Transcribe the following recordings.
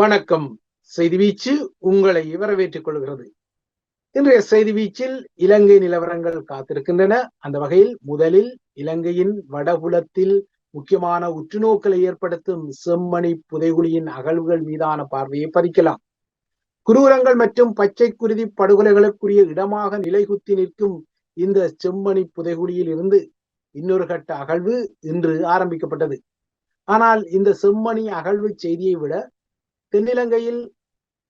வணக்கம். செய்தி வீச்சு உங்களை வரவேற்றுக் கொள்கிறது. இன்றைய செய்தி வீச்சில் இலங்கை நிலவரங்கள் காத்திருக்கின்றன. அந்த வகையில் முதலில் இலங்கையின் வடபுலத்தில் முக்கியமான உற்றுநோக்கலை ஏற்படுத்தும் செம்மணி புதைகுழியின் அகழ்வுகள் மீதான பார்வையை பதிக்கலாம். குரூரங்கள் மற்றும் பச்சை குருதி படுகொலைகளுக்குரிய இடமாக நிலைகுத்தி நிற்கும் இந்த செம்மணி புதைகுழியில் இருந்து இன்னொரு கட்ட அகழ்வு இன்று ஆரம்பிக்கப்பட்டது. ஆனால் இந்த செம்மணி அகழ்வு செய்தியை விட தென்னிலங்கையில்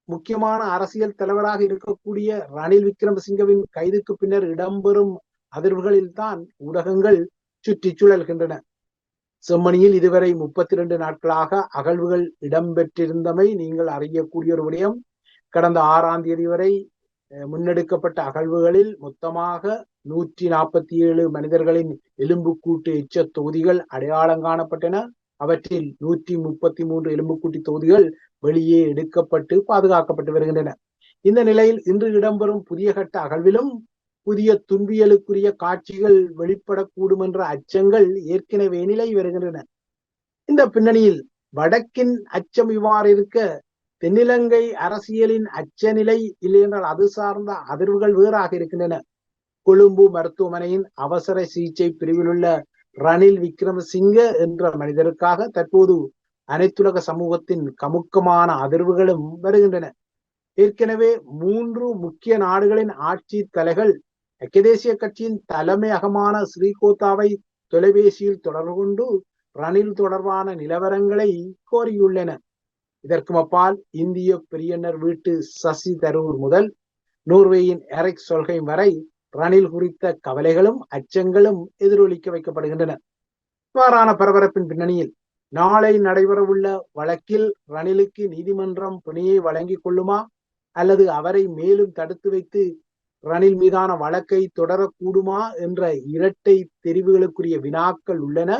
முக்கியமான அரசியல் தலைவராக இருக்கக்கூடிய ரணில் விக்ரமசிங்கவின் கைதுக்கு பின்னர் இடம்பெறும் அதிர்வுகளில் தான் ஊடகங்கள் சுற்றி சுழல்கின்றன. செம்மணியில் இதுவரை முப்பத்தி இரண்டு நாட்களாக அகழ்வுகள் இடம்பெற்றிருந்தமை நீங்கள் அறியக்கூடிய ஒரு விடயம். கடந்த ஆறாம் தேதி வரை முன்னெடுக்கப்பட்ட அகழ்வுகளில் மொத்தமாக நூற்றி நாற்பத்தி ஏழு மனிதர்களின் எலும்புக்கூட்டு எச்ச தொகுதிகள் அடையாளம் காணப்பட்டன. அவற்றில் நூற்றி முப்பத்தி மூன்று எலும்புக்கூட்டி தொகுதிகள் வெளியே எடுக்கப்பட்டு பாதுகாக்கப்பட்டு வருகின்றன. இந்த நிலையில் இன்று இடம்பெறும் புதிய கட்ட அகழ்விலும் புதிய துன்பியலுக்குரிய காட்சிகள் வெளிப்படக்கூடும் என்ற அச்சங்கள் ஏற்கனவே நிலை வருகின்றன. இந்த பின்னணியில் வடக்கின் அச்சம் இவ்வாறு இருக்க தென்னிலங்கை அரசியலின் அச்சநிலை இல்லை என்றால் அது சார்ந்த அதிர்வுகள் வேறாக இருக்கின்றன. கொழும்பு மருத்துவமனையின் அவசர சிகிச்சை பிரிவில் உள்ள ரணில் விக்ரமசிங்க என்ற மனிதருக்காக தற்போது அனைத்துலக சமூகத்தின் கமுக்கமான அதிர்வுகளும் வருகின்றன. ஏற்கனவே மூன்று முக்கிய நாடுகளின் ஆட்சி தலைகள் ஐக்கிய தேசிய கட்சியின் தலைமையகமான ஸ்ரீகோத்தாவை தொலைபேசியில் தொடர்பு கொண்டு ரணில் தொடர்பான நிலவரங்களை கோரியுள்ளன. இதற்கும் அப்பால் இந்திய பெரியனர் வீட்டு சசி தரூர் முதல் நோர்வேயின் எரிக் சொல்கை வரை ரணில் குறித்த கவலைகளும் அச்சங்களும் எதிரொலிக்க வைக்கப்படுகின்றன. இவ்வாறான பரபரப்பின் பின்னணியில் நாளை நடைபெறவுள்ள வழக்கில் ரணிலுக்கு நீதிமன்றம் பிணையை வழங்கிக் கொள்ளுமா? அல்லது அவரை மேலும் தடுத்து வைத்து ரணில் மீதான வழக்கை தொடரக்கூடுமா? என்ற இரட்டை தெரிவுகளுக்குரிய வினாக்கள் உள்ளன.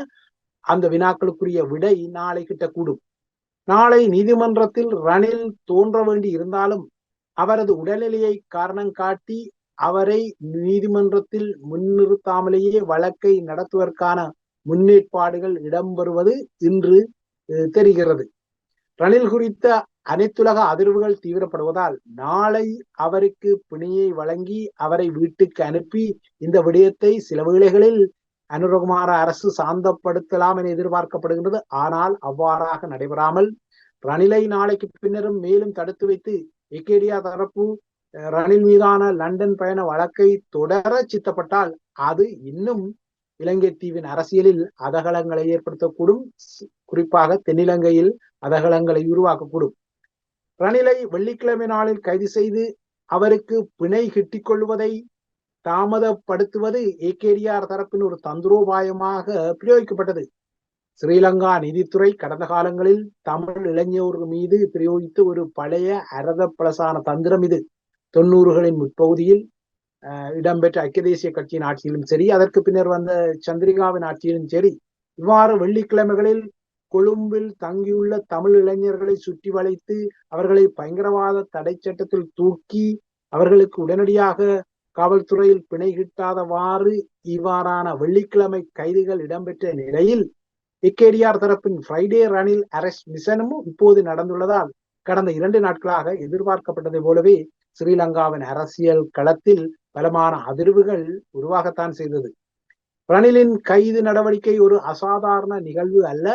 அந்த வினாக்களுக்குரிய விடை நாளை கிட்டக்கூடும். நாளை நீதிமன்றத்தில் ரணில் தோன்ற வேண்டி இருந்தாலும் அவரது உடல்நிலையை காரணம் காட்டி அவரை நீதிமன்றத்தில் முன்னிறுத்தாமலேயே வழக்கை நடத்துவதற்கான முன்னேற்பாடுகள் இடம்பெறுவது இன்று தெரிகிறது. ரணில் குறித்த அனைத்துலக அதிர்வுகள் தீவிரப்படுவதால் நாளை அவருக்கு பிணையை வழங்கி அவரை வீட்டுக்கு அனுப்பி இந்த விடயத்தை சில வேளைகளில் அனுரகுமார அரசு சாந்தப்படுத்தலாம் என எதிர்பார்க்கப்படுகின்றது. ஆனால் அவ்வாறாக நடைபெறாமல் ரணிலை நாளைக்கு பின்னரும் மேலும் தடுத்து வைத்து எக்கேடியா தரப்பு ரணில் மீதான லண்டன் பயண வழக்கை தொடர சித்தப்பட்டால் அது இன்னும் இலங்கை தீவின் அரசியலில் அதகலங்களை ஏற்படுத்தக்கூடும். குறிப்பாக தென்னிலங்கையில் அதகலங்களை உருவாக்கக்கூடும். ரணிலை வெள்ளிக்கிழமை நாளில் கைது செய்து அவருக்கு பிணை கிட்டிக் கொள்வதை தாமதப்படுத்துவது ஏகேடிஆர் தரப்பின் ஒரு தந்திரோபாயமாக பிரயோகிக்கப்பட்டது. ஸ்ரீலங்கா நிதித்துறை கடந்த காலங்களில் தமிழ் இளைஞர் மீது பிரயோகித்த ஒரு பழைய அரத பழசான தந்திரம் இது. தொண்ணூறுகளின் முற்பகுதியில் இடம்பெற்ற ஐக்கிய தேசிய கட்சியின் ஆட்சியிலும் சரி அதற்கு பின்னர் வந்த சந்திரிகாவின் ஆட்சியிலும் சரி இவ்வாறு வெள்ளிக்கிழமைகளில் கொழும்பில் தங்கியுள்ள தமிழ் இளைஞர்களை சுற்றி வளைத்து அவர்களை பயங்கரவாத தடை சட்டத்தில் தூக்கி அவர்களுக்கு உடனடியாக காவல்துறையில் பிணை கிட்டாதவாறு இவ்வாறான வெள்ளிக்கிழமை கைதுகள் இடம்பெற்ற நிலையில் இக்கேடிஆர் தரப்பின் ஃப்ரைடே ரணில் அரெஸ்ட் மிஷனும் இப்போது நடந்துள்ளதால் கடந்த இரண்டு நாட்களாக எதிர்பார்க்கப்பட்டதை போலவே ஸ்ரீலங்காவின் அரசியல் களத்தில் பலமான அதிர்வுகள் உருவாகத்தான் செய்தது. ரணிலின் கைது நடவடிக்கை ஒரு அசாதாரண நிகழ்வு அல்ல.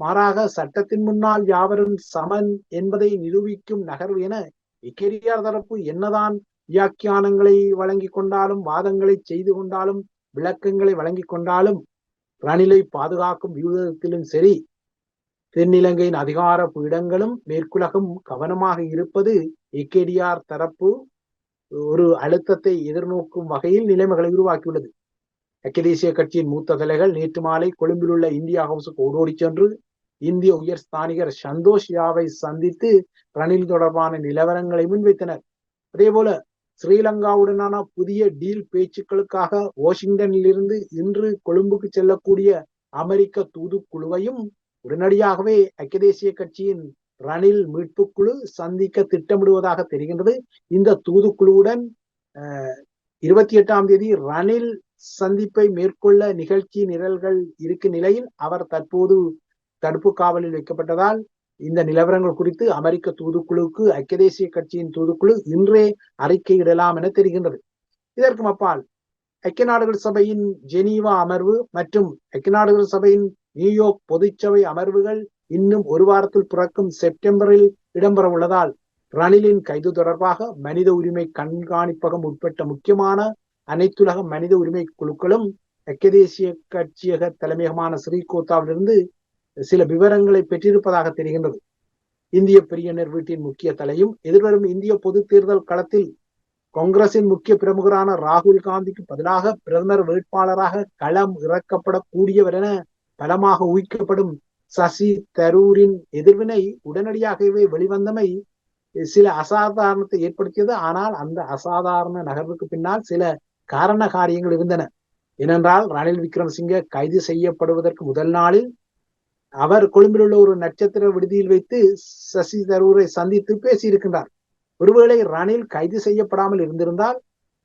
மாறாக சட்டத்தின் முன்னால் யாவரும் சமன் என்பதை நிரூபிக்கும் நகர்வு என இக்கெரியார் தரப்பு என்னதான் வியாக்கியானங்களை வழங்கி கொண்டாலும் வாதங்களை செய்து கொண்டாலும் விளக்கங்களை வழங்கி கொண்டாலும் ரணிலை பாதுகாக்கும் வியூகத்திலும் சரி தென்னிலங்கையின் அதிகார பீடங்களும் மேற்குலகம் கவனமாக இருப்பது ஏகேடிஆர் தரப்பு ஒரு அழுத்தத்தை எதிர்நோக்கும் வகையில் நிலைமைகளை உருவாக்கியுள்ளது. ஐக்கிய தேசிய கட்சியின் மூத்த தலைகள் நேற்று மாலை கொழும்பில் உள்ள இந்தியா ஹவுஸுக்கு ஓடோடி சென்று இந்திய உயர் ஸ்தானிகர் சந்தோஷ் யாவை சந்தித்து ரணில் தொடர்பான நிலவரங்களை முன்வைத்தனர். அதே போல ஸ்ரீலங்காவுடனான புதிய டீல் பேச்சுக்களுக்காக வாஷிங்டனில் இருந்து இன்று கொழும்புக்கு செல்லக்கூடிய அமெரிக்க தூதுக்குழுவையும் உடனடியாகவே ஐக்கிய தேசிய கட்சியின் ரணில் மீட்பு குழு சந்திக்க திட்டமிடுவதாக தெரிகின்றது. இந்த தூதுக்குழுவுடன் இருபத்தி எட்டாம் தேதி ரணில் சந்திப்பை மேற்கொள்ள நிகழ்ச்சி நிரல்கள் இருக்கும் நிலையில் அவர் தற்போது தடுப்பு காவலில் வைக்கப்பட்டதால் இந்த நிலவரங்கள் குறித்து அமெரிக்க தூதுக்குழுவுக்கு ஐக்கிய தேசிய கட்சியின் தூதுக்குழு இன்றே அறிக்கையிடலாம் என தெரிகின்றது. இதற்கு அப்பால் ஐக்கிய நாடுகள் சபையின் ஜெனீவா அமர்வு மற்றும் ஐக்கிய நாடுகள் சபையின் நியூயோர்க் பொதுச்சபை அமர்வுகள் இன்னும் ஒரு வாரத்தில் பிறக்கும் செப்டம்பரில் இடம்பெற உள்ளதால் ரணிலின் கைது தொடர்பாக மனித உரிமை கண்காணிப்பகம் உட்பட்ட முக்கியமான அனைத்துலக மனித உரிமை குழுக்களும் ஐக்கிய கட்சியக தலைமையகமான ஸ்ரீகோத்தாவிலிருந்து சில விவரங்களை பெற்றிருப்பதாக தெரிகின்றது. இந்திய பிரியனர் வீட்டின் முக்கிய தலையும் எதிர்வரும் இந்திய பொது தேர்தல் களத்தில் காங்கிரசின் முக்கிய பிரமுகரான ராகுல் காந்திக்கு பதிலாக பிரதமர் வேட்பாளராக களம் இறக்கப்படக்கூடியவர் என பலமாக ஊகிக்கப்படும் சசி தரூரின் எதிர்வினை உடனடியாகவே வெளிவந்தமை சில அசாதாரணத்தை ஏற்படுத்தியது. ஆனால் அந்த அசாதாரண நகர்வுக்கு பின்னால் சில காரண காரியங்கள் இருந்தன. ஏனென்றால் ரணில் விக்ரமசிங்க கைது செய்யப்படுவதற்கு முதல் நாளில் அவர் கொழும்பில் உள்ள ஒரு நட்சத்திர விடுதியில் வைத்து சசி தரூரை சந்தித்து பேசியிருக்கின்றார். ஒருவேளை ரணில் கைது செய்யப்படாமல் இருந்திருந்தால்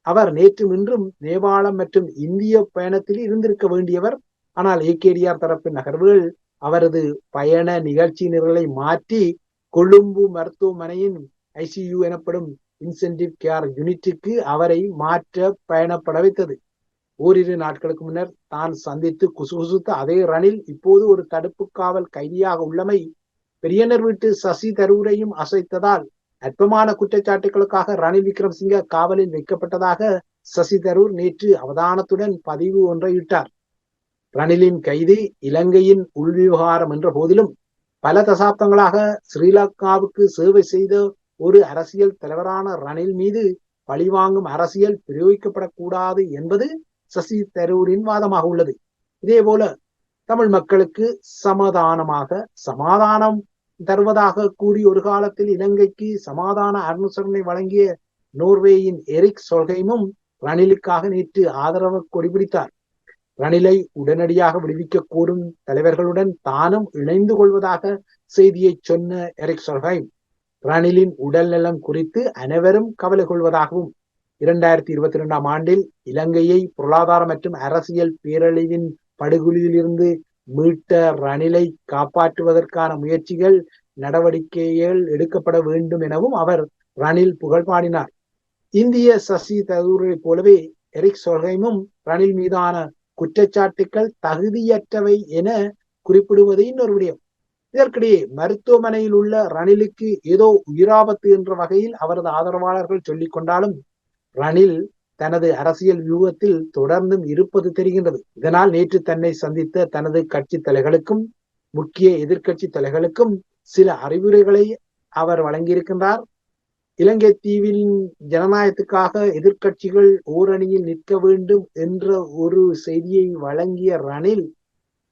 அவர் நேற்றும் இன்றும் நேபாளம் மற்றும் இந்திய பயணத்தில் இருந்திருக்க வேண்டியவர். ஆனால் ஏகேடிஆர் தரப்பின் நகர்வுகள் அவரது பயண நிகழ்ச்சி நிரலை மாற்றி கொழும்பு மருத்துவமனையின் ஐசியு எனப்படும் இன்சென்டிவ் கேர் யூனிட்டுக்கு அவரை மாற்ற பயணப்பட வைத்தது. ஓரிரு நாட்களுக்கு முன்னர் தான் சந்தித்து குசுகுசுத்த அதே ரணில் இப்போது ஒரு தடுப்பு காவல் கைதியாக உள்ளமை பெரியனர் வீட்டு சசி தரூரையும் அசைத்ததால் அற்பமான குற்றச்சாட்டுகளுக்காக ரணில் விக்ரம்சிங்க காவலில் வைக்கப்பட்டதாக சசி தரூர் நேற்று அவதானத்துடன் பதிவு ஒன்றை இட்டார். ரணிலின் கைது இலங்கையின் உள்விவகாரம் என்ற போதிலும் பல தசாப்தங்களாக ஸ்ரீலங்காவுக்கு சேவை செய்த ஒரு அரசியல் தலைவரான ரணில் மீது பழிவாங்கும் அரசியல் பிரயோகிக்கப்படக்கூடாது என்பது சசி தரூரின் வாதமாக உள்ளது. இதே போல தமிழ் மக்களுக்கு சமாதானமாக சமாதானம் தருவதாக கூறி ஒரு காலத்தில் இலங்கைக்கு சமாதான அனுசரணை வழங்கிய நோர்வேயின் எரிக் சொல்கைமும் ரணிலுக்காக நேற்று ஆதரவு கொடிபிடித்தார் ரணிலை உடனடியாக விடுவிக்க கூடும் தலைவர்களுடன் தானும் இணைந்து கொள்வதாக செய்தியை சொன்ன எரிக் சொல்ஹைம் ரணிலின் உடல் நலம் குறித்து அனைவரும் கவலை கொள்வதாகவும் இரண்டாயிரத்தி இருபத்தி இரண்டாம் ஆண்டில் இலங்கையை பொருளாதார மற்றும் அரசியல் பேரழிவின் படுகொலியிலிருந்து மீட்ட ரணிலை காப்பாற்றுவதற்கான முயற்சிகள் நடவடிக்கைகள் எடுக்கப்பட வேண்டும் எனவும் அவர் ரணில் புகழ் பாடினார். இந்திய சசி தரூரை போலவே எரிக் சொல்கைமும் ரணில் மீதான குற்றச்சாட்டுக்கள் தகுதியற்றவை என குறிப்பிடுவது இன்னொரு விடயம். இதற்கிடையே மருத்துவமனையில் உள்ள ரணிலுக்கு ஏதோ உயிராபத்து என்ற வகையில் அவரது ஆதரவாளர்கள் சொல்லிக் கொண்டாலும் ரணில் தனது அரசியல் வியூகத்தில் தொடர்ந்தும் இருப்பது தெரிகின்றது. இதனால் நேற்று தன்னை சந்தித்த தனது கட்சி தலைகளுக்கும் முக்கிய எதிர்கட்சி தலைகளுக்கும் சில அறிவுரைகளை அவர் வழங்கியிருக்கின்றார். இலங்கை தீவின் ஜனநாயகத்துக்காக எதிர்கட்சிகள் ஓரணியில் நிற்க வேண்டும் என்ற ஒரு செய்தியை வழங்கிய ரணில்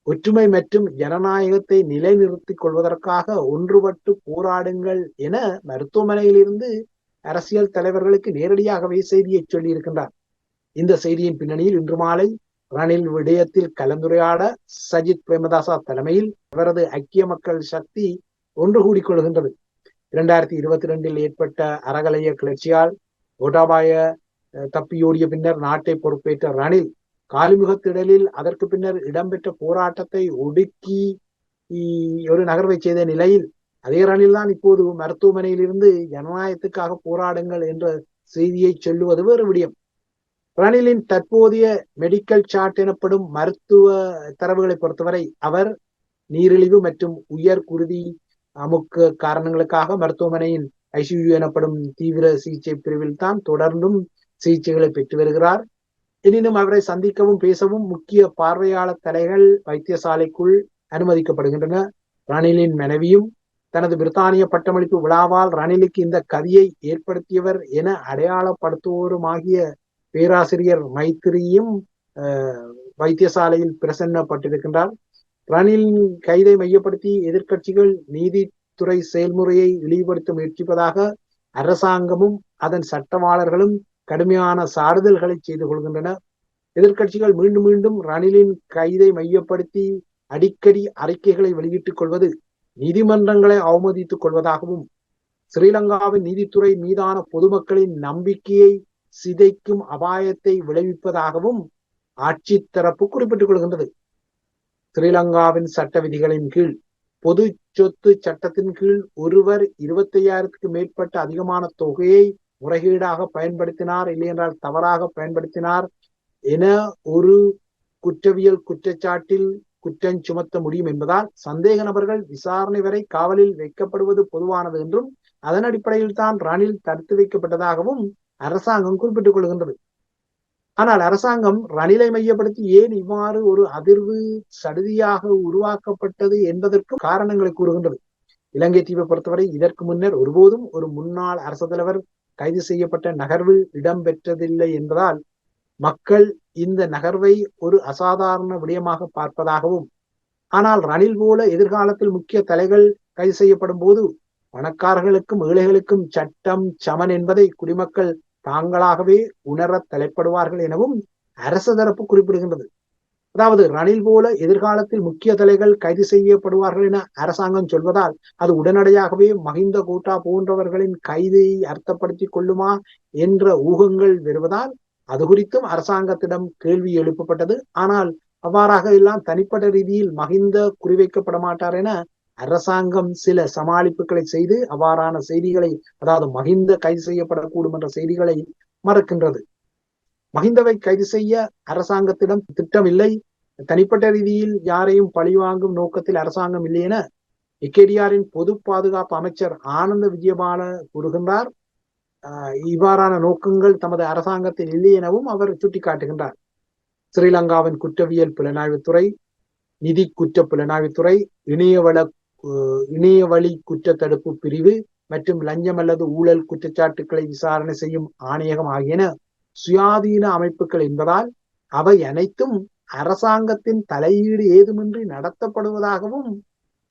ஒற்றுமை மற்றும் ஜனநாயகத்தை நிலைநிறுத்திக் கொள்வதற்காக ஒன்றுபட்டு போராடுங்கள் என மருத்துவமனையிலிருந்து அரசியல் தலைவர்களுக்கு நேரடியாகவே செய்தியை சொல்லியிருக்கின்றார். இந்த செய்தியின் பின்னணியில் இன்று மாலை ரணில் விடயத்தில் கலந்துரையாட சஜித் பிரேமதாசா தலைமையில் அவரது ஐக்கிய மக்கள் சக்தி ஒன்று கூடிக்கொள்கின்றது இரண்டாயிரத்தி இருபத்தி ரெண்டில் ஏற்பட்ட அறகலைய கிளர்ச்சியால் கோட்டாபாய தப்பியோடிய பின்னர் நாட்டை பொறுப்பேற்ற ரணில் காலிமுகத்திடலில் அதற்கு பின்னர் இடம்பெற்ற போராட்டத்தை ஒடுக்கி ஒரு நகர்வை செய்த நிலையில் அதே ரணில் தான் இப்போது மருத்துவமனையில் இருந்து ஜனநாயகத்துக்காக போராடுங்கள் என்ற செய்தியை சொல்லுவது வேறு விடியம். ரணிலின் தற்போதைய மெடிக்கல் சார்ட் எனப்படும் மருத்துவ தரவுகளை பொறுத்தவரை அவர் நீரிழிவு மற்றும் உயர் குருதி அமுக்க காரணங்களுக்காக மருத்துவமனையின் ஐசியு எனப்படும் தீவிர சிகிச்சை பிரிவில் தான் தொடர்ந்தும் சிகிச்சைகளை பெற்று வருகிறார். எனினும் அவரை சந்திக்கவும் பேசவும் முக்கிய பார்வையாளர் தலைகள் வைத்தியசாலைக்குள் அனுமதிக்கப்படுகின்றன. ரணிலின் மனைவியும் தனது பிரித்தானிய பட்டமளிப்பு விழாவால் ரணிலுக்கு இந்த கதியை ஏற்படுத்தியவர் என அடையாளப்படுத்துவோருமாகிய பேராசிரியர் மைத்திரியும் வைத்தியசாலையில் பிரசன்னப்பட்டிருக்கின்றார். ரணில் கைதை மையப்படுத்தி எதிர்க்கட்சிகள் நீதித்துறை செயல்முறையை இழிவுபடுத்த முயற்சிப்பதாக அரசாங்கமும் அதன் சட்டவாளர்களும் கடுமையான சாறுதல்களை செய்து கொள்கின்றன எதிர்க்கட்சிகள் மீண்டும் மீண்டும் ரணிலின் கைதை மையப்படுத்தி அடிக்கடி அறிக்கைகளை வெளியிட்டுக் கொள்வது நீதிமன்றங்களை அவமதித்துக் கொள்வதாகவும் ஸ்ரீலங்காவின் நீதித்துறை மீதான பொதுமக்களின் நம்பிக்கையை சிதைக்கும் அபாயத்தை விளைவிப்பதாகவும் ஆட்சி தரப்பு குறிப்பிட்டுக் கொள்கின்றது. ஸ்ரீலங்காவின் சட்ட விதிகளின் கீழ் பொது சொத்து சட்டத்தின் கீழ் ஒருவர் இருபத்தி ஐயாயிரத்துக்கு மேற்பட்ட அதிகமான தொகையை முறைகேடாக பயன்படுத்தினார் இல்லையென்றால் தவறாக பயன்படுத்தினார் என ஒரு குற்றவியல் குற்றச்சாட்டில் குற்றம் சுமத்த முடியும் என்பதால் சந்தேக நபர்கள் விசாரணை வரை காவலில் வைக்கப்படுவது பொதுவானது என்றும் அதன் அடிப்படையில் தான் ரணில் தடுத்து வைக்கப்பட்டதாகவும் அரசாங்கம் குறிப்பிட்டுக் கொள்கின்றது. ஆனால் அரசாங்கம் ரணிலை மையப்படுத்தி ஏன் இவ்வாறு ஒரு அதிர்வு சடுதியாக உருவாக்கப்பட்டது என்பதற்கு காரணங்களை கூறுகின்றது. இலங்கை தீவை பொறுத்தவரை இதற்கு முன்னர் ஒருபோதும் ஒரு முன்னாள் அரச தலைவர் கைது செய்யப்பட்ட நகர்வு இடம்பெற்றதில்லை என்பதால் மக்கள் இந்த நகர்வை ஒரு அசாதாரண விடயமாக பார்ப்பதாகவும் ஆனால் ரணில் போல எதிர்காலத்தில் முக்கிய தலைகள் கைது செய்யப்படும் போது பணக்காரர்களுக்கும் ஏழைகளுக்கும் சட்டம் சமன் என்பதை குடிமக்கள் தாங்களாகவே உணர தலைப்படுவார்கள் எனவும் அரசு தரப்பு குறிப்பிடுகின்றது. அதாவது ரணில் போல எதிர்காலத்தில் முக்கிய தலைகள் கைது செய்யப்படுவார்கள் என அரசாங்கம் சொல்வதால் அது உடனடியாகவே மஹிந்த கூட்டா போன்றவர்களின் கைதை அர்த்தப்படுத்திக் கொள்ளுமா என்ற ஊகங்கள் வருவதால் அது குறித்தும் அரசாங்கத்திடம் கேள்வி எழுப்பப்பட்டது. ஆனால் அவ்வாறாக எல்லாம் தனிப்பட்ட ரீதியில் மகிந்த குறிவைக்கப்பட மாட்டார் என அரசாங்கம் சில சமாளிப்புகளை செய்து அவ்வாறான செய்திகளை அதாவது மகிந்த கைது செய்யப்படக்கூடும் என்ற செய்திகளை மறக்கின்றது. மகிந்தவை கைது செய்ய அரசாங்கத்திடம் திட்டம் இல்லை தனிப்பட்ட ரீதியில் யாரையும் பழிவாங்கும் நோக்கத்தில் அரசாங்கம் இல்லை என இக்கேடிஆரின் பொது பாதுகாப்பு அமைச்சர் ஆனந்த விஜயபால கூறுகின்றார். இவ்வாறான நோக்கங்கள் தமது அரசாங்கத்தில் இல்லை எனவும் அவர் சுட்டிக்காட்டுகின்றார். ஸ்ரீலங்காவின் குற்றவியல் புலனாய்வுத்துறை நிதி குற்ற புலனாய்வுத்துறை இணையவள இணையவழி குற்ற தடுப்பு பிரிவு மற்றும் லஞ்சம் அல்லது ஊழல் குற்றச்சாட்டுக்களை விசாரணை செய்யும் ஆணையகம் ஆகியன சுயாதீன அமைப்புகள் என்பதால் அவை அனைத்தும் அரசாங்கத்தின் தலையீடு ஏதுமின்றி நடத்தப்படுவதாகவும்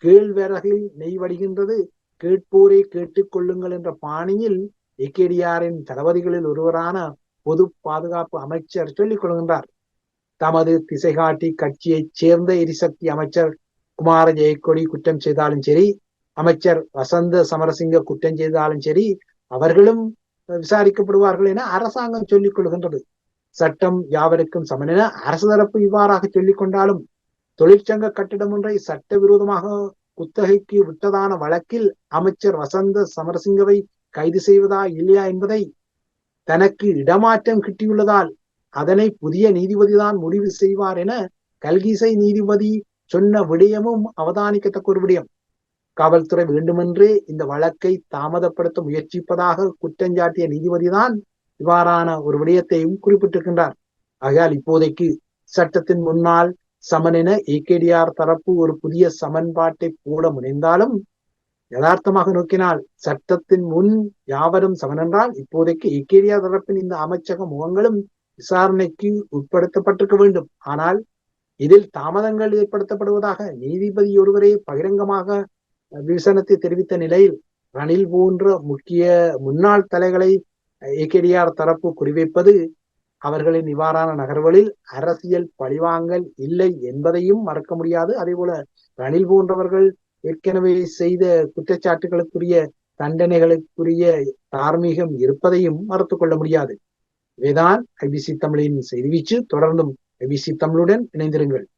கேழ்வரகில் நெய்வடிகின்றது. கேட்போரே கேட்டுக்கொள்ளுங்கள் என்ற பாணியில் ஏகேடிஆரின் தளபதிகளில் ஒருவரான பொது பாதுகாப்பு அமைச்சர் சொல்லிக் கொள்கின்றார். தமது திசைகாட்டி கட்சியைச் சேர்ந்த எரிசக்தி அமைச்சர் குமார ஜெயக்கொடி குற்றம் செய்தாலும் சரி அமைச்சர் வசந்த சமரசிங்க குற்றம் செய்தாலும் சரி அவர்களும் விசாரிக்கப்படுவார்கள் என அரசாங்கம் சொல்லிக் கொள்கின்றது. சட்டம் யாவருக்கும் சமன் என அரசு தரப்பு இவ்வாறாக சொல்லிக் கொண்டாலும் தொழிற்சங்க கட்டிடம் ஒன்றை சட்டவிரோதமாக குத்தகைக்கு விட்டதான வழக்கில் அமைச்சர் வசந்த சமரசிங்கவை கைது செய்வதா இல்லையா என்பதை தனக்கு இடமாற்றம் கிட்டியுள்ளதால் அதனை புதிய நீதிபதிதான் முடிவு செய்வார் என கல்கிசை நீதிபதி சொன்ன விடயமும் அவதானிக்கத்தக்க ஒரு விடயம். காவல்துறை வேண்டுமென்றே இந்த வழக்கை தாமதப்படுத்த முயற்சிப்பதாக குற்றஞ்சாட்டிய நீதிபதிதான் இவ்வாறான ஒரு விடயத்தையும் குறிப்பிட்டிருக்கின்றார். ஆகையால் இப்போதைக்கு சட்டத்தின் முன்னால் சமன் என ஏகேடிஆர் தரப்பு ஒரு புதிய சமன்பாட்டை போட முனைந்தாலும் யதார்த்தமாக நோக்கினால் சட்டத்தின் முன் யாவரும் சமனென்றால் இப்போதைக்கு ஏகேடிஆர் தரப்பின் இந்த அமைச்சக முகங்களும் விசாரணைக்கு உட்படுத்தப்பட்டிருக்க வேண்டும். ஆனால் இதில் தாமதங்கள் ஏற்படுத்தப்படுவதாக நீதிபதி ஒருவரே பகிரங்கமாக விமர்சனத்தை தெரிவித்த நிலையில் ரணில் போன்ற முக்கிய முன்னாள் தலைகளை ஏகேடிஆர் தரப்பு குறிவைப்பது அவர்களின் இவ்வாறான நகர்வுகளில் அரசியல் பழிவாங்கல் இல்லை என்பதையும் மறக்க முடியாது. அதே போல ரணில் போன்றவர்கள் ஏற்கனவே செய்த குற்றச்சாட்டுகளுக்குரிய தண்டனைகளுக்குரிய தார்மீகம் இருப்பதையும் மறுத்துக் கொள்ள முடியாது. இவைதான் ஐபிசி தமிழின் செய்தி வீச்சு தொடர்ந்தும் visităm l'Uren înainte de